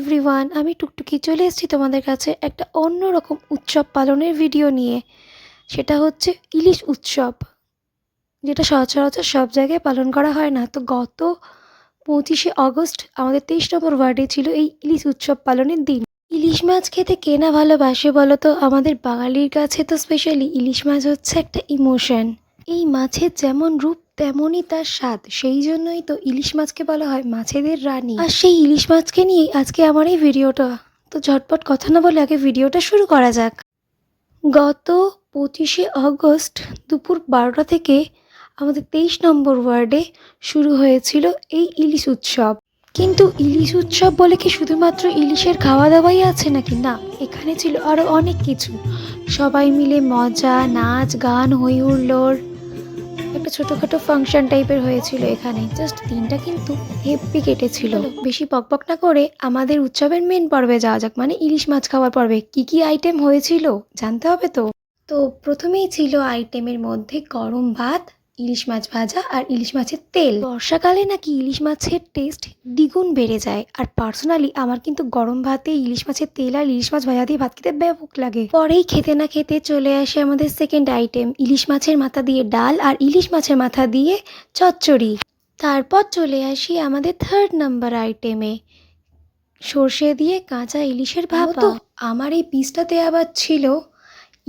Everyone আমি টুকটুকি চলে এসেছি তোমাদের কাছে একটা অন্যরকম উৎসব পালনের ভিডিও নিয়ে। সেটা হচ্ছে ইলিশ উৎসব, যেটা সচরাচর সব জায়গায় পালন করা হয় না। তো গত পঁচিশে অগস্ট আমাদের তেইশ নম্বর ওয়ার্ডে ছিল এই ইলিশ উৎসব পালনের দিন। ইলিশ মাছ খেতে কে না ভালোবাসে বলো তো আমাদের বাঙালির কাছে তো স্পেশালি ইলিশ মাছ হচ্ছে একটা ইমোশন এই মাছের যেমন রূপ তেমনই তার স্বাদ। সেই জন্যই তো ইলিশ মাছকে বলা হয় মাছেদের রানী। আর সেই ইলিশ মাছকে নিয়েই আজকে আমার এই ভিডিওটা। তো ঝটপট কথা না বলে আগে ভিডিওটা শুরু করা যাক। গত পঁচিশে আগস্ট দুপুর বারোটা থেকে আমাদের তেইশ নম্বর ওয়ার্ডে শুরু হয়েছিল এই ইলিশ উৎসব। কিন্তু ইলিশ উৎসব বলে কি শুধুমাত্র ইলিশের খাওয়া দাওয়াই আছে নাকি? না, এখানে ছিল আরও অনেক কিছু। সবাই মিলে মজা, নাচ, গান, হই হুল্লোড় একটা ছোটোখাটো ফাংশন টাইপের হয়েছিল এখানে। জাস্ট দিনটা কিন্তু হেপি কেটেছিল। বেশি পকপক না করে আমাদের উৎসবের মেন পর্বে যাওয়া যাক। মানে ইলিশ মাছ খাওয়ার পর্বে। কি কি আইটেম হয়েছিল? জানতে হবে তো? তো প্রথমেই ছিল আইটেমের মধ্যে গরম ভাত ইলিশ মাছ ভাজা আর ইলিশ মাছের তেল। বর্ষাকালে নাকি ইলিশ মাছের টেস্ট দ্বিগুণ বেড়ে যায়। আর পার্সোনালি আমার কিন্তু গরম ভাতে ইলিশ মাছের তেল আর ইলিশ মাছ ভাজা দিয়ে ভাত খেতে ব্যাপক লাগে। পরেই খেতে না খেতে চলে আসে আমাদের সেকেন্ড আইটেম ইলিশ মাছের মাথা দিয়ে ডাল আর ইলিশ মাছের মাথা দিয়ে চচ্চড়ি। তারপর চলে আসি আমাদের থার্ড নাম্বার আইটেমে সর্ষে দিয়ে কাঁচা ইলিশের ভাপা। আমার এই পিসটাতে আবার ছিল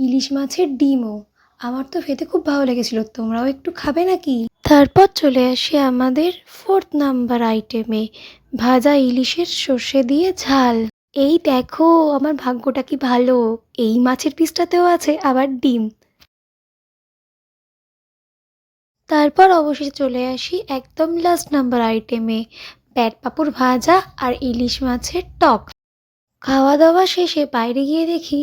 ইলিশ মাছের ডিমও। আমার তো খেতে খুব ভালো লেগেছিল, তোমরাও একটু খাবে নাকি? তারপর চলে আসি আমাদের ফোর্থ নাম্বার আইটেমে ভাজা ইলিশের সর্ষে দিয়ে ঝাল। এই দেখো, আমার ভাগ্যটা কি ভালো, এই মাছের পিসটাতেও আছে আবার ডিম। তারপর অবশেষে চলে আসি একদম লাস্ট নাম্বার আইটেমে ব্যাট পাঁপড় ভাজা আর ইলিশ মাছের টক। খাওয়া দাওয়া শেষে বাইরে গিয়ে দেখি,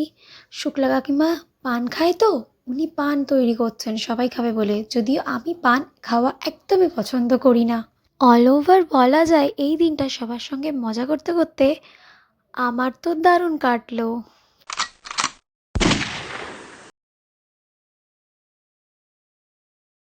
শুক্লা কাকিমা পান খায় তো? উনি পান তৈরি করছেন, সবাই খাবে বলে। যদিও আমি পান খাওয়া একদমই পছন্দ করি না। অল ওভার বলা যায়, এই দিনটা সবার সঙ্গে মজা করতে করতে আমার তো দারুণ কাটলো।